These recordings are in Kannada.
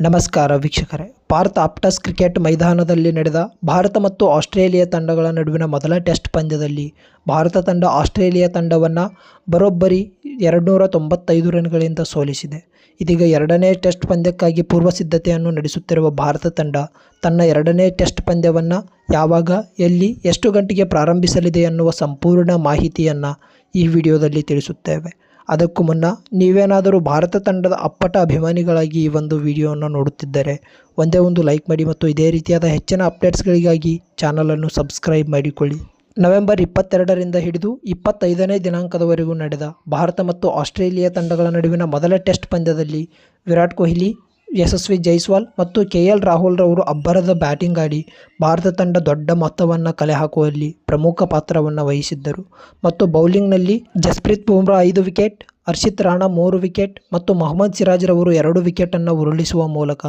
ನಮಸ್ಕಾರ ವೀಕ್ಷಕರೇ. ಭಾರತ ಆಪ್ಟಸ್ ಕ್ರಿಕೆಟ್ ಮೈದಾನದಲ್ಲಿ ನಡೆದ ಭಾರತ ಮತ್ತು ಆಸ್ಟ್ರೇಲಿಯಾ ತಂಡಗಳ ನಡುವಿನ ಮೊದಲ ಟೆಸ್ಟ್ ಪಂದ್ಯದಲ್ಲಿ ಭಾರತ ತಂಡ ಆಸ್ಟ್ರೇಲಿಯಾ ತಂಡವನ್ನು ಬರೋಬ್ಬರಿ ಎರಡುನೂರ ತೊಂಬತ್ತೈದು ರನ್ಗಳಿಂದ ಸೋಲಿಸಿದೆ. ಇದೀಗ ಎರಡನೇ ಟೆಸ್ಟ್ ಪಂದ್ಯಕ್ಕಾಗಿ ಪೂರ್ವ ಸಿದ್ಧತೆಯನ್ನು ನಡೆಸುತ್ತಿರುವ ಭಾರತ ತಂಡ ತನ್ನ ಎರಡನೇ ಟೆಸ್ಟ್ ಪಂದ್ಯವನ್ನು ಯಾವಾಗ, ಎಲ್ಲಿ, ಎಷ್ಟು ಗಂಟೆಗೆ ಪ್ರಾರಂಭಿಸಲಿದೆ ಎನ್ನುವ ಸಂಪೂರ್ಣ ಮಾಹಿತಿಯನ್ನು ಈ ವಿಡಿಯೋದಲ್ಲಿ ತಿಳಿಸುತ್ತೇವೆ. ಅದಕ್ಕೂ ಮುನ್ನ ನೀವೇನಾದರೂ ಭಾರತ ತಂಡದ ಅಪ್ಪಟ ಅಭಿಮಾನಿಗಳಾಗಿ ಈ ಒಂದು ವಿಡಿಯೋವನ್ನು ನೋಡುತ್ತಿದ್ದರೆ ಒಂದೇ ಒಂದು ಲೈಕ್ ಮಾಡಿ ಮತ್ತು ಇದೇ ರೀತಿಯಾದ ಹೆಚ್ಚಿನ ಅಪ್ಡೇಟ್ಸ್ಗಳಿಗಾಗಿ ಚಾನಲನ್ನು ಸಬ್ಸ್ಕ್ರೈಬ್ ಮಾಡಿಕೊಳ್ಳಿ. ನವೆಂಬರ್ ಇಪ್ಪತ್ತೆರಡರಿಂದ ಹಿಡಿದು ಇಪ್ಪತ್ತೈದನೇ ದಿನಾಂಕದವರೆಗೂ ನಡೆದ ಭಾರತ ಮತ್ತು ಆಸ್ಟ್ರೇಲಿಯಾ ತಂಡಗಳ ನಡುವಿನ ಮೊದಲ ಟೆಸ್ಟ್ ಪಂದ್ಯದಲ್ಲಿ ವಿರಾಟ್ ಕೊಹ್ಲಿ ಯಶಸ್ವಿ ಜೈಸ್ವಾಲ್ ಮತ್ತು ಕೆ ಎಲ್ ರಾಹುಲ್ ರವರು ಅಬ್ಬರದ ಬ್ಯಾಟಿಂಗ್ ಆಡಿ ಭಾರತ ತಂಡ ದೊಡ್ಡ ಮೊತ್ತವನ್ನು ಕಲೆ ಹಾಕುವಲ್ಲಿ ಪ್ರಮುಖ ಪಾತ್ರವನ್ನು ವಹಿಸಿದ್ದರು. ಮತ್ತು ಬೌಲಿಂಗ್ನಲ್ಲಿ ಜಸ್ಪ್ರೀತ್ ಬುಮ್ರಾ ಐದು ವಿಕೆಟ್ ಹರ್ಷಿತ್ ರಾಣಾ ಮೂರು ವಿಕೆಟ್ ಮತ್ತು ಮೊಹಮ್ಮದ್ ಸಿರಾಜ್ ರವರು ಎರಡು ವಿಕೆಟನ್ನು ಉರುಳಿಸುವ ಮೂಲಕ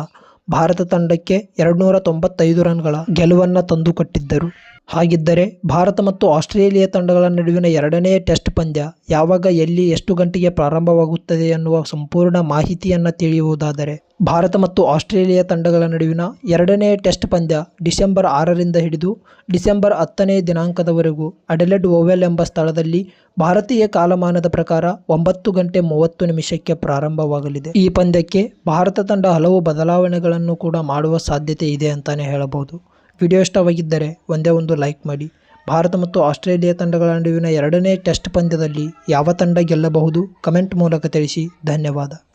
ಭಾರತ ತಂಡಕ್ಕೆ ಎರಡುನೂರ ತೊಂಬತ್ತೈದು ರನ್ಗಳ ಗೆಲುವನ್ನು ತಂದುಕೊಟ್ಟಿದ್ದರು. ಹಾಗಿದ್ದರೆ ಭಾರತ ಮತ್ತು ಆಸ್ಟ್ರೇಲಿಯಾ ತಂಡಗಳ ನಡುವಿನ ಎರಡನೇ ಟೆಸ್ಟ್ ಪಂದ್ಯ ಯಾವಾಗ ಎಲ್ಲಿ ಎಷ್ಟು ಗಂಟೆಗೆ ಪ್ರಾರಂಭವಾಗುತ್ತದೆ ಎನ್ನುವ ಸಂಪೂರ್ಣ ಮಾಹಿತಿಯನ್ನು ತಿಳಿಯುವುದಾದರೆ, ಭಾರತ ಮತ್ತು ಆಸ್ಟ್ರೇಲಿಯಾ ತಂಡಗಳ ನಡುವಿನ ಎರಡನೇ ಟೆಸ್ಟ್ ಪಂದ್ಯ ಡಿಸೆಂಬರ್ ಆರರಿಂದ ಹಿಡಿದು ಡಿಸೆಂಬರ್ ಹತ್ತನೇ ದಿನಾಂಕದವರೆಗೂ ಅಡೆಲೆಡ್ ಓವೆಲ್ ಎಂಬ ಸ್ಥಳದಲ್ಲಿ ಭಾರತೀಯ ಕಾಲಮಾನದ ಪ್ರಕಾರ ಒಂಬತ್ತು ಗಂಟೆ ಮೂವತ್ತು ನಿಮಿಷಕ್ಕೆ ಪ್ರಾರಂಭವಾಗಲಿದೆ. ಈ ಪಂದ್ಯಕ್ಕೆ ಭಾರತ ತಂಡ ಹಲವು ಬದಲಾವಣೆಗಳನ್ನು ಕೂಡ ಮಾಡುವ ಸಾಧ್ಯತೆ ಇದೆ ಅಂತಾನೆ ಹೇಳಬಹುದು. ವಿಡಿಯೋ ಇಷ್ಟವಾಗಿದ್ದರೆ ಒಂದೇ ಒಂದು ಲೈಕ್ ಮಾಡಿ. ಭಾರತ ಮತ್ತು ಆಸ್ಟ್ರೇಲಿಯಾ ತಂಡಗಳ ನಡುವಿನ ಎರಡನೇ ಟೆಸ್ಟ್ ಪಂದ್ಯದಲ್ಲಿ ಯಾವ ತಂಡ ಗೆಲ್ಲಬಹುದು ಕಮೆಂಟ್ ಮೂಲಕ ತಿಳಿಸಿ. ಧನ್ಯವಾದ.